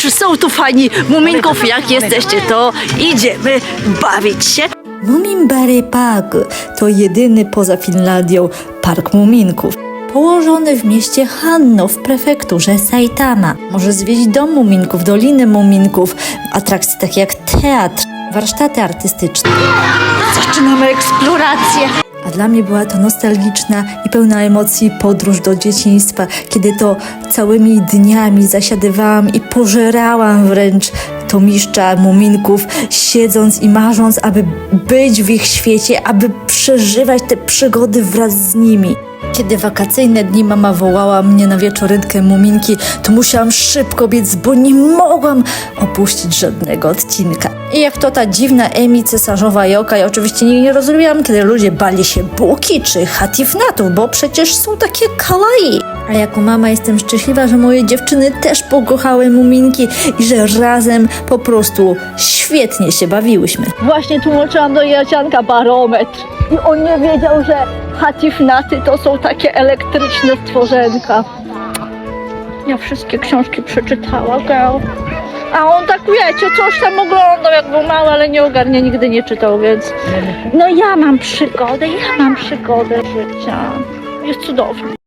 Czy są tu fani muminków? Jak jesteście, to idziemy bawić się. Muminbary Park to jedyny poza Finlandią park muminków. Położony w mieście Hanno w prefekturze Saitama. Może zwiedzić dom muminków, dolinę muminków, atrakcje takie jak teatr, warsztaty artystyczne. Zaczynamy eksplorację. A dla mnie była to nostalgiczna i pełna emocji podróż do dzieciństwa, kiedy to całymi dniami zasiadywałam i pożerałam wręcz to miszcza muminków, siedząc i marząc, aby być w ich świecie, aby przeżywać te przygody wraz z nimi. Kiedy wakacyjne dni mama wołała mnie na wieczorynkę muminki, to musiałam szybko biec, bo nie mogłam opuścić żadnego odcinka. I jak to ta dziwna Emi cesarzowa Joka, ja oczywiście nie, nie rozumiałam, kiedy ludzie bali się buki czy hatifnatów, bo przecież są takie kawaii. A jako mama jestem szczęśliwa, że moje dziewczyny też pokochały muminki i że razem po prostu świetnie się bawiłyśmy. Właśnie tłumaczyłam do Jacianka barometr i on nie wiedział, że hatifnaty to są takie elektryczne stworzenka. Ja wszystkie książki przeczytała, girl. A on tak, wiecie, coś tam oglądał, jak był mały, ale nie ogarnia, nigdy nie czytał, więc... No ja mam przygodę, ja mam przygodę życia. Jest cudownie.